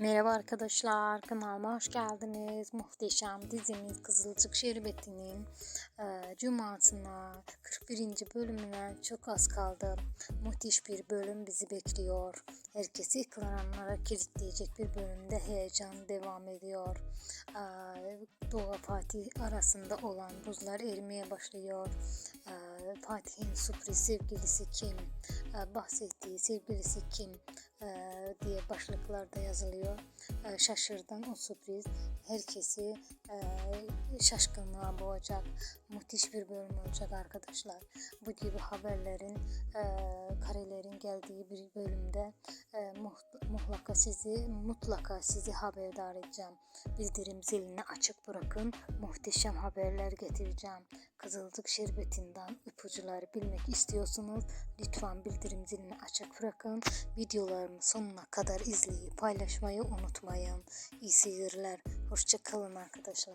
Merhaba arkadaşlar, kanalıma hoş geldiniz. Muhteşem dizimiz Kızılcık Şerbeti'nin e, Cuma'sına 41. bölümüne çok az kaldı. Müthiş bir bölüm bizi bekliyor. Herkesi ekranlara kilitleyecek bir bölümde heyecan devam ediyor. E, Doğa Fatih arasında olan buzlar erimeye başlıyor. E, Fatih'in sürpriz sevgilisi kim? E, bahsettiği sevgilisi kim? E, diye başlıklarda yazılıyor. E, şaşırdan o sürpriz herkesi e, şaşkınlığa boğacak. Müthiş bir bölüm olacak arkadaşlar. Bu gibi haberlerin e, karelerin geldiği bir bölümde e, muht- mutlaka sizi mutlaka sizi haberdar edeceğim. Bildirim zilini açık bırakın. Muhteşem haberler getireceğim. Kızılcık şerbetinden ipuçları bilmek istiyorsunuz. Lütfen bildirim zilini açık bırakın. Videolarımı sonuna kadar izleyip paylaşmayı unutmayın. İyi seyirler. Hoşça kalın arkadaşlar.